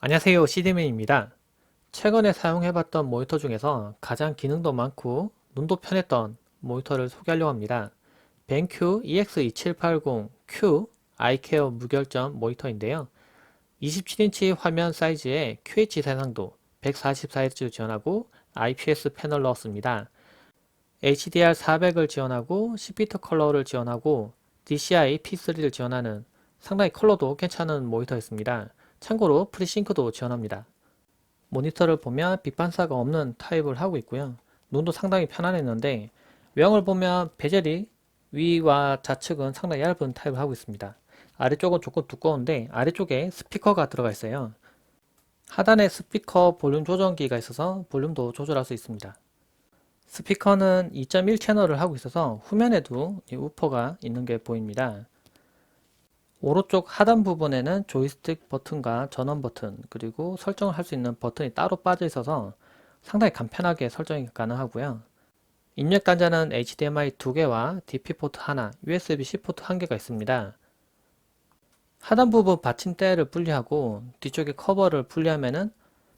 안녕하세요 CD맨입니다. 최근에 사용해봤던 모니터 중에서 가장 기능도 많고 눈도 편했던 모니터를 소개하려고 합니다. 벤큐 EX2780Q 아이케어 무결점 모니터인데요. 27인치 화면 사이즈에 QH 해상도 144Hz 지원하고 IPS 패널 넣었습니다. HDR 400을 지원하고 10비트 컬러를 지원하고 DCI P3를 지원하는 상당히 컬러도 괜찮은 모니터였습니다. 참고로 프리싱크도 지원합니다. 모니터를 보면 빛 반사가 없는 타입을 하고 있고요. 눈도 상당히 편안했는데 외형을 보면 베젤이 위와 좌측은 상당히 얇은 타입을 하고 있습니다. 아래쪽은 조금 두꺼운데 아래쪽에 스피커가 들어가 있어요. 하단에 스피커 볼륨 조정기가 있어서 볼륨도 조절할 수 있습니다. 스피커는 2.1 채널을 하고 있어서 후면에도 이 우퍼가 있는 게 보입니다. 오른쪽 하단 부분에는 조이스틱 버튼과 전원 버튼 그리고 설정을 할 수 있는 버튼이 따로 빠져 있어서 상당히 간편하게 설정이 가능하고요. 입력 단자는 HDMI 2개와 DP 포트 하나, USB-C 포트 1개가 있습니다. 하단 부분 받침대를 분리하고 뒤쪽에 커버를 분리하면은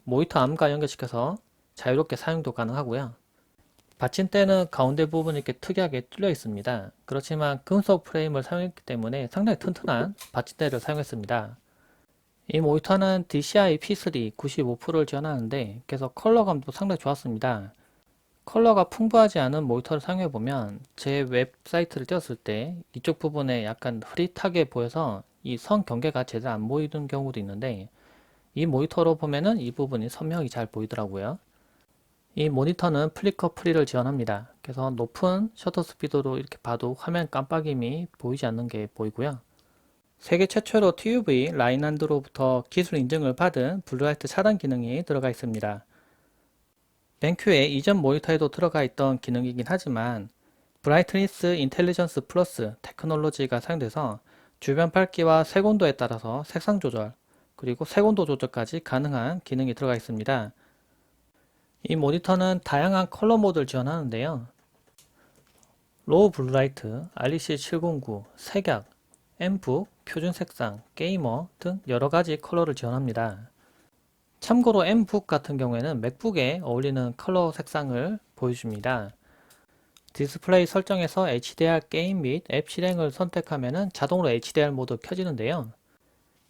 모니터 암과 연결시켜서 자유롭게 사용도 가능하고요. 받침대는 가운데 부분이 이렇게 특이하게 뚫려 있습니다. 그렇지만 금속 프레임을 사용했기 때문에 상당히 튼튼한 받침대를 사용했습니다. 이 모니터는 DCI P3 95%를 지원하는데 그래서 컬러감도 상당히 좋았습니다. 컬러가 풍부하지 않은 모니터를 사용해보면 제 웹사이트를 띄웠을 때 이쪽 부분에 약간 흐릿하게 보여서 이 선 경계가 제대로 안 보이는 경우도 있는데 이 모니터로 보면은 이 부분이 선명히 잘 보이더라고요. 이 모니터는 플리커 프리를 지원합니다. 그래서 높은 셔터 스피드로 이렇게 봐도 화면 깜빡임이 보이지 않는 게 보이고요. 세계 최초로 TUV 라인한드로부터 기술 인증을 받은 블루라이트 차단 기능이 들어가 있습니다. 벤큐의 이전 모니터에도 들어가 있던 기능이긴 하지만 브라이트니스 인텔리전스 플러스 테크놀로지가 사용돼서 주변 밝기와 색온도에 따라서 색상 조절 그리고 색온도 조절까지 가능한 기능이 들어가 있습니다. 이 모니터는 다양한 컬러 모드를 지원하는데요. 로우 블루라이트, REC709, 색약, 앰프, 표준 색상, 게이머 등 여러가지 컬러를 지원합니다. 참고로 앰북 같은 경우에는 맥북에 어울리는 컬러 색상을 보여줍니다. 디스플레이 설정에서 HDR 게임 및 앱 실행을 선택하면 자동으로 HDR 모드 켜지는데요.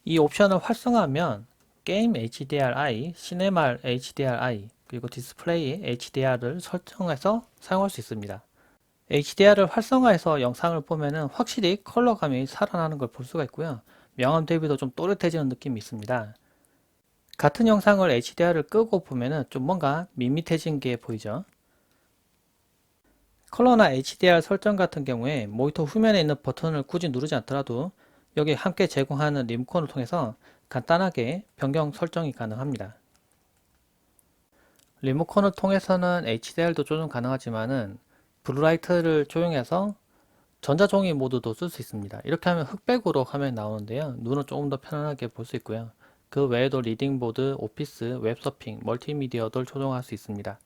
이 옵션을 활성화하면 게임 HDRI, 시네말 HDRI, 그리고 디스플레이 HDR을 설정해서 사용할 수 있습니다. HDR을 활성화해서 영상을 보면은 확실히 컬러감이 살아나는 걸 볼 수가 있고요. 명암 대비도 좀 또렷해지는 느낌이 있습니다. 같은 영상을 HDR을 끄고 보면은 좀 뭔가 밋밋해진 게 보이죠. 컬러나 HDR 설정 같은 경우에 모니터 후면에 있는 버튼을 굳이 누르지 않더라도 여기 함께 제공하는 리모컨을 통해서 간단하게 변경 설정이 가능합니다. 리모컨을 통해서는 HDR도 조정 가능하지만은 블루라이트를 조용해서 전자종이 모드도 쓸 수 있습니다. 이렇게 하면 흑백으로 화면이 나오는데요. 눈은 조금 더 편안하게 볼 수 있고요. 그 외에도 리딩보드, 오피스, 웹서핑, 멀티미디어도 조정할 수 있습니다.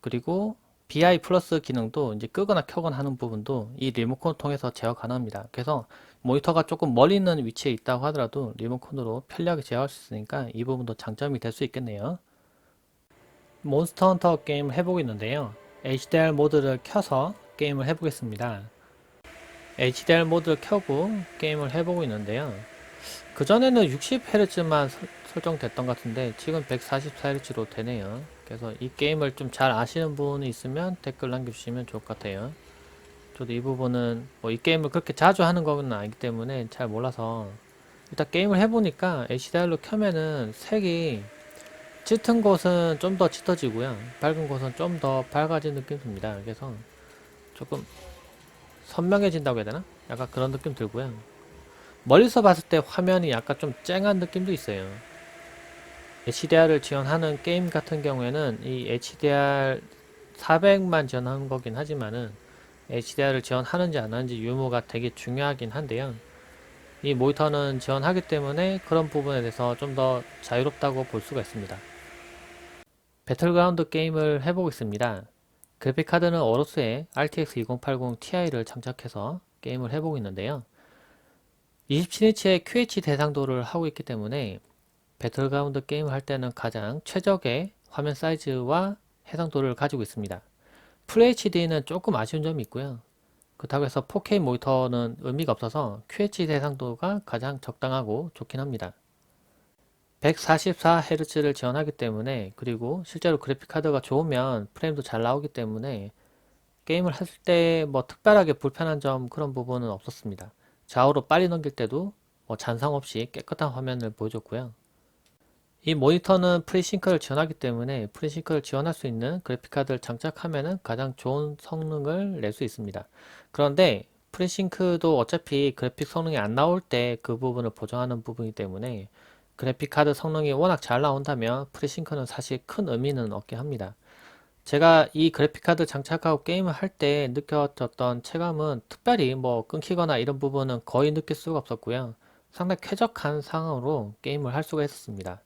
그리고 BI 플러스 기능도 이제 끄거나 켜거나 하는 부분도 이 리모컨을 통해서 제어 가능합니다. 그래서 모니터가 조금 멀리 있는 위치에 있다고 하더라도 리모컨으로 편리하게 제어할 수 있으니까 이 부분도 장점이 될 수 있겠네요. 몬스터 헌터 게임을 해보고 있는데요. HDR 모드를 켜서 게임을 해보겠습니다. HDR 모드를 켜고 게임을 해보고 있는데요. 그전에는 60Hz만 설정됐던 것 같은데 지금 144Hz로 되네요. 그래서 이 게임을 좀 잘 아시는 분이 있으면 댓글 남겨주시면 좋을 것 같아요. 저도 이 부분은 뭐 이 게임을 그렇게 자주 하는 건 아니기 때문에 잘 몰라서 일단 게임을 해보니까 HDR로 켜면은 색이 짙은 곳은 좀 더 짙어지고요. 밝은 곳은 좀 더 밝아진 느낌 듭니다. 그래서 조금 선명해진다고 해야 되나? 약간 그런 느낌 들고요. 멀리서 봤을 때 화면이 약간 좀 쨍한 느낌도 있어요. HDR을 지원하는 게임 같은 경우에는 이 HDR 400만 지원하는 거긴 하지만은 HDR을 지원하는지 안 하는지 유무가 되게 중요하긴 한데요. 이 모니터는 지원하기 때문에 그런 부분에 대해서 좀 더 자유롭다고 볼 수가 있습니다. 배틀그라운드 게임을 해보고 있습니다. 그래픽카드는 어로스의 RTX 2080 Ti를 장착해서 게임을 해보고 있는데요. 27인치의 QH 대상도를 하고 있기 때문에 배틀그라운드 게임을 할 때는 가장 최적의 화면 사이즈와 해상도를 가지고 있습니다. FHD는 조금 아쉬운 점이 있고요. 그렇다고 해서 4K 모니터는 의미가 없어서 QHD 해상도가 가장 적당하고 좋긴 합니다. 144Hz를 지원하기 때문에 그리고 실제로 그래픽카드가 좋으면 프레임도 잘 나오기 때문에 게임을 할 때 뭐 특별하게 불편한 점 그런 부분은 없었습니다. 좌우로 빨리 넘길 때도 뭐 잔상 없이 깨끗한 화면을 보여줬고요. 이 모니터는 프리싱크를 지원하기 때문에 프리싱크를 지원할 수 있는 그래픽카드를 장착하면 가장 좋은 성능을 낼 수 있습니다. 그런데 프리싱크도 어차피 그래픽 성능이 안 나올 때 그 부분을 보정하는 부분이기 때문에 그래픽카드 성능이 워낙 잘 나온다면 프리싱크는 사실 큰 의미는 없게 합니다. 제가 이 그래픽카드 장착하고 게임을 할 때 느꼈던 체감은 특별히 뭐 끊기거나 이런 부분은 거의 느낄 수가 없었고요. 상당히 쾌적한 상황으로 게임을 할 수가 있었습니다.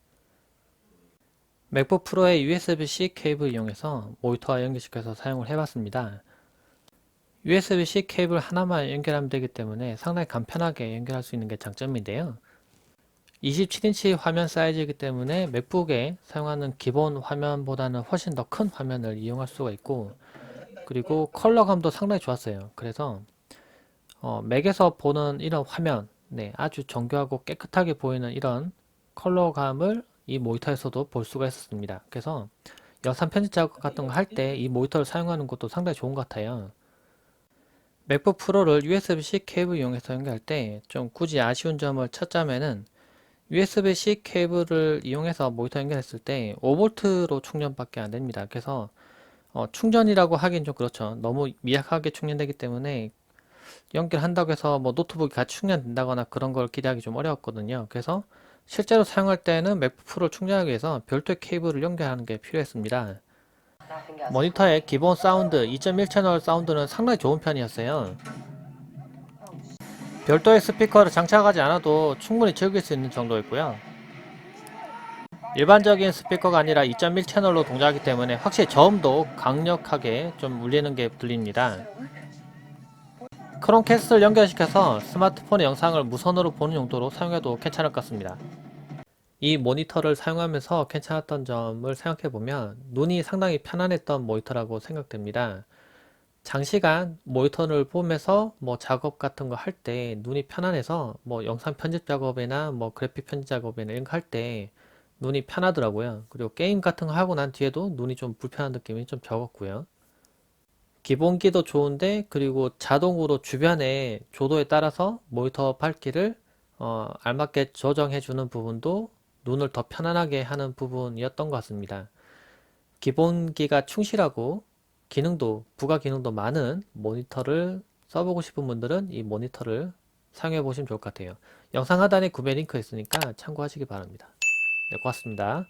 맥북 프로의 USB-C 케이블 이용해서 모니터와 연결시켜서 사용을 해봤습니다. USB-C 케이블 하나만 연결하면 되기 때문에 상당히 간편하게 연결할 수 있는 게 장점인데요. 27인치 화면 사이즈이기 때문에 맥북에 사용하는 기본 화면보다는 훨씬 더 큰 화면을 이용할 수가 있고 그리고 컬러감도 상당히 좋았어요. 그래서 어, 맥에서 보는 이런 화면 네, 아주 정교하고 깨끗하게 보이는 이런 컬러감을 이 모니터에서도 볼 수가 있었습니다. 그래서 영상 편집 작업 같은 거 할 때 이 모니터를 사용하는 것도 상당히 좋은 것 같아요. 맥북 프로를 USB-C 케이블 이용해서 연결할 때 좀 굳이 아쉬운 점을 찾자면은 USB-C 케이블을 이용해서 모니터 연결했을 때 5V로 충전밖에 안 됩니다. 그래서 어, 충전이라고 하긴 좀 그렇죠. 너무 미약하게 충전되기 때문에 연결한다고 해서 뭐 노트북이 같이 충전된다거나 그런 걸 기대하기 좀 어려웠거든요. 그래서 실제로 사용할 때는 맥북 프로를 충전하기 위해서 별도의 케이블을 연결하는 게 필요했습니다. 모니터의 기본 사운드 2.1 채널 사운드는 상당히 좋은 편이었어요. 별도의 스피커를 장착하지 않아도 충분히 즐길 수 있는 정도였고요. 일반적인 스피커가 아니라 2.1 채널로 동작하기 때문에 확실히 저음도 강력하게 좀 울리는 게 들립니다. 크롬캐스트를 연결시켜서 스마트폰의 영상을 무선으로 보는 용도로 사용해도 괜찮을 것 같습니다. 이 모니터를 사용하면서 괜찮았던 점을 생각해보면 눈이 상당히 편안했던 모니터라고 생각됩니다. 장시간 모니터를 보면서 뭐 작업 같은 거 할 때 눈이 편안해서 뭐 영상 편집 작업이나 뭐 그래픽 편집 작업이나 이런 거 할 때 눈이 편하더라고요. 그리고 게임 같은 거 하고 난 뒤에도 눈이 좀 불편한 느낌이 좀 적었고요. 기본기도 좋은데 그리고 자동으로 주변의 조도에 따라서 모니터 밝기를 어, 알맞게 조정해 주는 부분도 눈을 더 편안하게 하는 부분이었던 것 같습니다. 기본기가 충실하고 기능도 부가 기능도 많은 모니터를 써보고 싶은 분들은 이 모니터를 사용해 보시면 좋을 것 같아요. 영상 하단에 구매 링크 있으니까 참고하시기 바랍니다. 네, 고맙습니다.